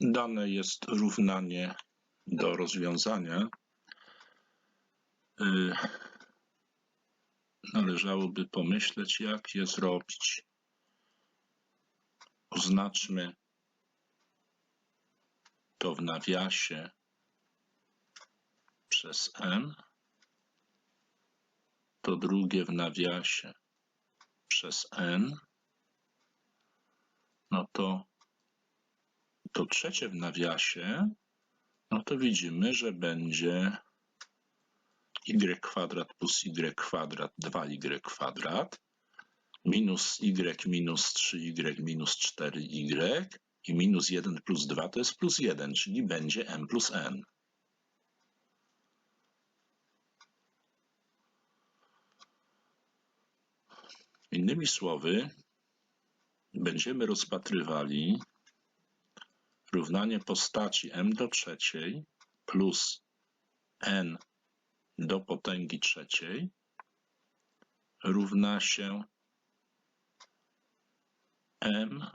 Dane jest równanie do rozwiązania. Y, Należałoby pomyśleć, jak je zrobić. Oznaczmy to w nawiasie przez n, to drugie w nawiasie przez n, no to to trzecie w nawiasie, no to widzimy, że będzie y kwadrat plus y kwadrat 2y kwadrat minus y minus 3y minus 4y i minus 1 plus 2 to jest plus 1, czyli będzie m plus n. Innymi słowy, będziemy rozpatrywali równanie postaci m do trzeciej plus n do potęgi trzeciej równa się m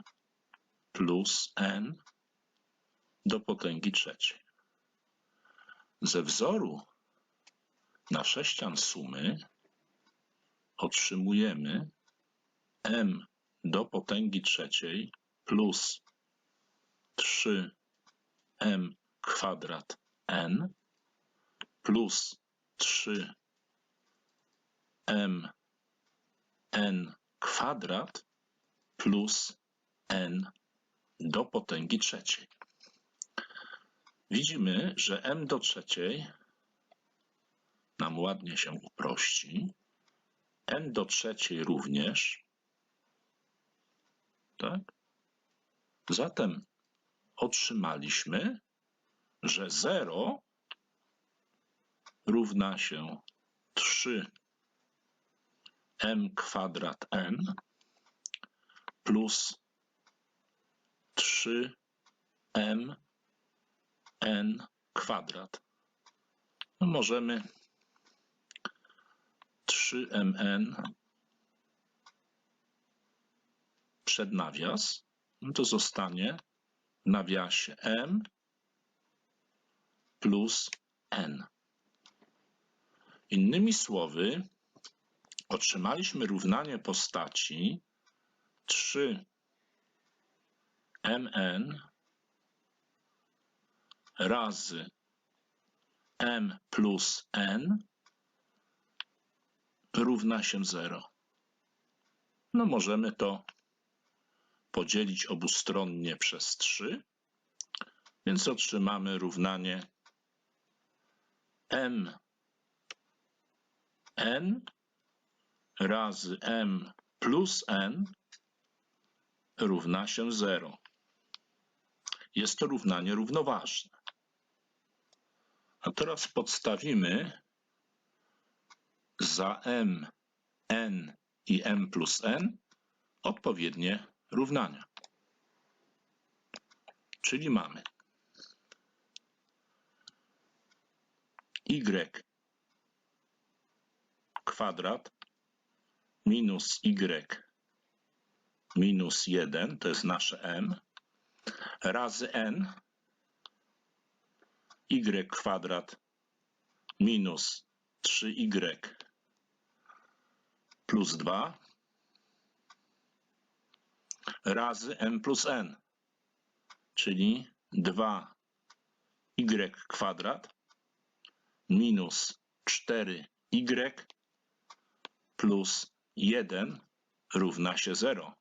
plus n do potęgi trzeciej. Ze wzoru na sześcian sumy otrzymujemy m do potęgi trzeciej plus 3m kwadrat n plus 3m n kwadrat plus n do potęgi trzeciej. Widzimy, że m do trzeciej nam ładnie się uprości. n do trzeciej również. Tak? Zatem otrzymaliśmy, że 0 równa się 3m kwadrat n plus 3m n kwadrat. No możemy 3mn przed nawias, no to zostanie nawiasie m plus n. Innymi słowy, otrzymaliśmy równanie postaci 3 mn razy m plus n równa się 0. No możemy to podzielić obustronnie przez 3, więc otrzymamy równanie m n razy m plus n równa się 0. Jest to równanie równoważne. A teraz podstawimy za m, n i m plus n odpowiednie równania. Czyli mamy y kwadrat minus y minus 1, to jest nasze m, razy n, y kwadrat minus 3y plus 2 razy m plus n, czyli 2y kwadrat minus 4y plus 1 równa się 0.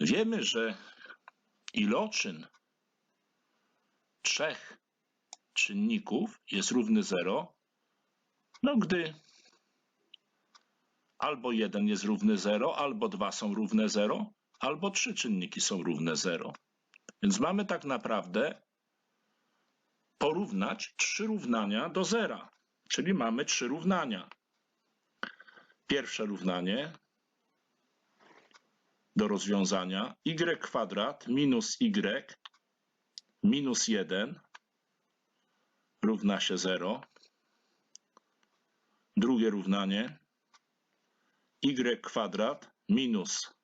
Wiemy, że iloczyn trzech czynników jest równy 0, no gdy albo 1 jest równy 0, albo 2 są równe 0, albo trzy czynniki są równe 0. Więc mamy tak naprawdę porównać trzy równania do zera, czyli mamy trzy równania. Pierwsze równanie do rozwiązania y kwadrat minus y minus 1 równa się 0. Drugie równanie y kwadrat minus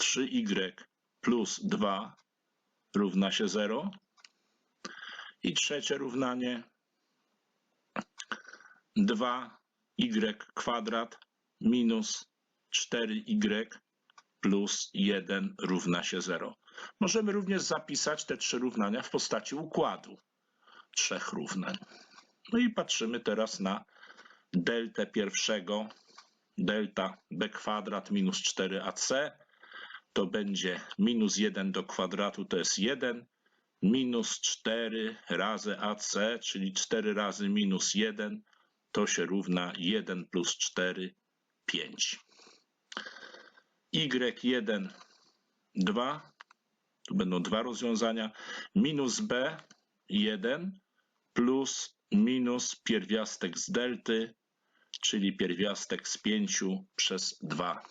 3y plus 2 równa się 0. I trzecie równanie 2y kwadrat minus 4y plus 1 równa się 0. Możemy również zapisać te trzy równania w postaci układu trzech równań. No i patrzymy teraz na deltę pierwszego, delta b kwadrat minus 4ac, to będzie minus 1 do kwadratu to jest 1, minus 4 razy ac, czyli 4 razy minus 1, to się równa 1 plus 4, 5. y1, 2, tu będą dwa rozwiązania, minus b, 1, plus minus pierwiastek z delty, czyli pierwiastek z 5 przez 2.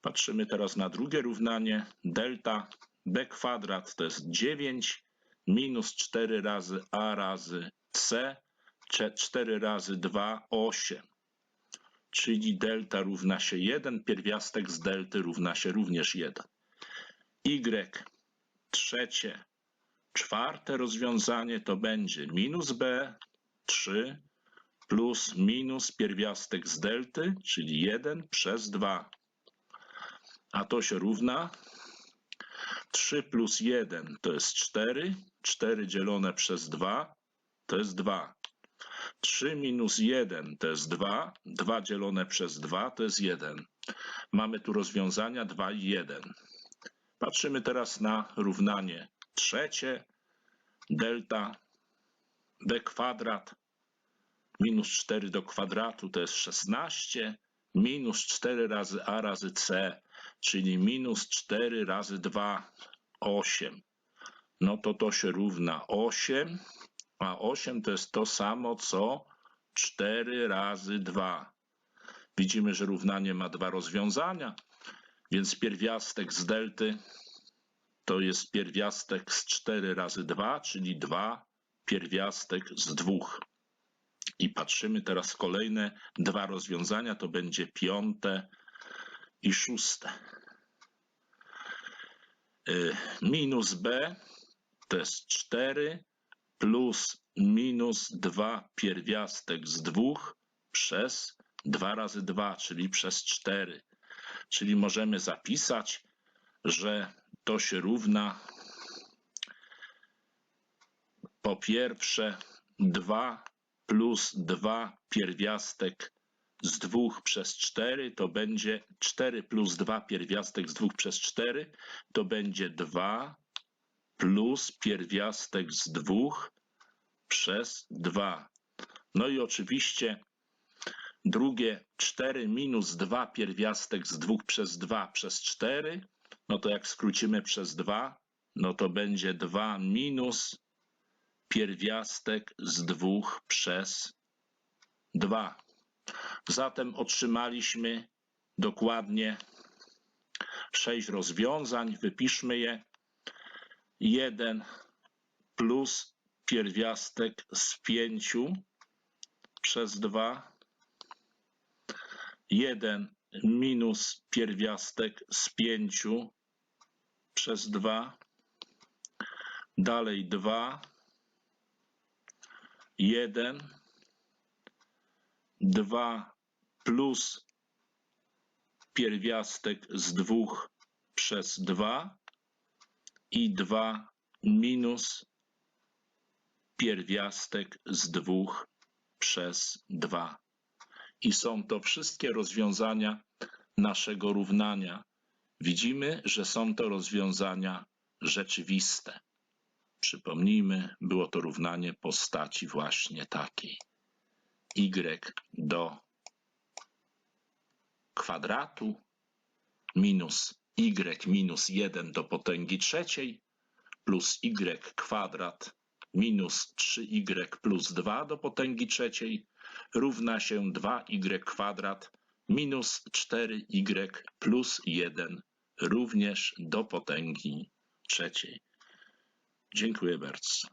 Patrzymy teraz na drugie równanie. Delta b kwadrat to jest 9 minus 4 razy a razy c, 4 razy 2, 8. Czyli delta równa się 1, pierwiastek z delty równa się również 1. y trzecie Czwarte rozwiązanie to będzie minus b 3 plus minus pierwiastek z delty, czyli 1 przez 2. A to się równa 3 plus 1 to jest 4, 4 dzielone przez 2 to jest 2. 3 minus 1 to jest 2, 2 dzielone przez 2 to jest 1. Mamy tu rozwiązania 2 i 1. Patrzymy teraz na równanie trzecie, delta b kwadrat minus 4 do kwadratu to jest 16, minus 4 razy a razy c, czyli minus 4 razy 2, 8. No to to się równa 8, a 8 to jest to samo co 4 razy 2. Widzimy, że równanie ma dwa rozwiązania, więc pierwiastek z delty to jest pierwiastek z 4 razy 2, czyli 2 pierwiastek z 2. I patrzymy teraz kolejne dwa rozwiązania, to będzie piąte i szóste. Y, minus b to jest 4 plus minus 2 pierwiastek z 2 przez 2 razy 2, czyli przez 4. Czyli możemy zapisać, że to się równa po pierwsze 2 plus 2 pierwiastek z 2 przez 4 to będzie 4 plus 2 pierwiastek z 2 przez 4 to będzie 2 plus pierwiastek z 2 przez 2. No i oczywiście drugie 4 minus 2 pierwiastek z 2 przez 2 przez 4 no to jak skrócimy przez 2, no to będzie 2 minus pierwiastek z 2 przez 2. Zatem otrzymaliśmy dokładnie 6 rozwiązań. Wypiszmy je. 1 plus pierwiastek z 5 przez 2. 1 minus pierwiastek z 5 przez 2, dalej 2, 1, 2 plus pierwiastek z 2 przez 2 i 2 minus pierwiastek z 2 przez 2 i są to wszystkie rozwiązania naszego równania. Widzimy, że są to rozwiązania rzeczywiste. Przypomnijmy, było to równanie postaci właśnie takiej. y do kwadratu minus y minus 1 do potęgi trzeciej plus y kwadrat minus 3y plus 2 do potęgi trzeciej równa się 2y kwadrat minus 4y plus 1 również do potęgi trzeciej. Dziękuję bardzo.